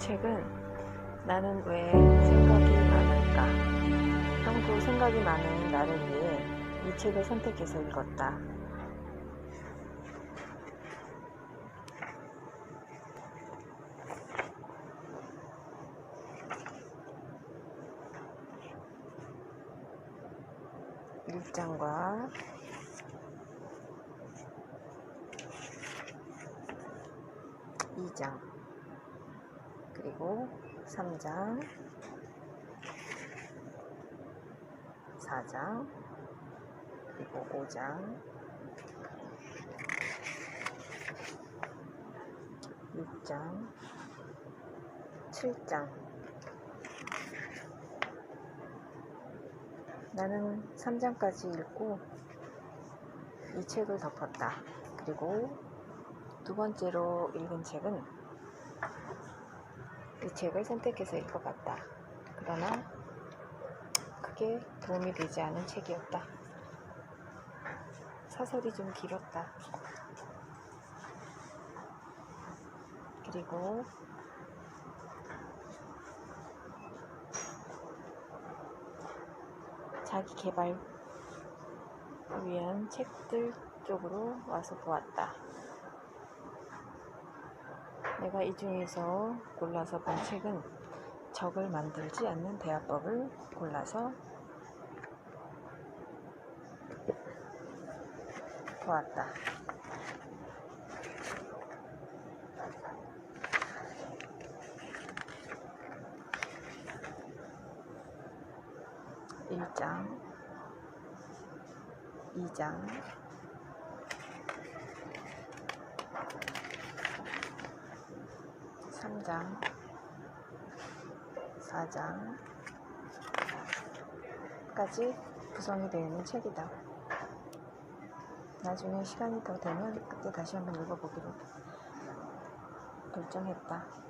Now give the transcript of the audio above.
책은 나는 왜 생각이 많을까? 평소 생각이 많은 나를 위해 이 책을 선택해서 읽었다. 일장과 2장 그리고 3장. 4장. 그리고 5장. 6장. 7장. 나는 3장까지 읽고 이 책을 덮었다. 그리고 두 번째로 읽은 책은 이 책을 선택해서 읽어봤다. 그러나 크게 도움이 되지 않은 책이었다. 사설이 좀 길었다. 그리고 자기 개발 위한 책들 쪽으로 와서 보았다. 내가 이 중에서 골라서 본 책은 적을 만들지 않는 대화법을 골라서 보았다. 일장 2장, 3장, 4장까지 구성이 되어 있는 책이다. 나중에 시간이 더 되면 그때 다시 한번 읽어보기로 결정했다.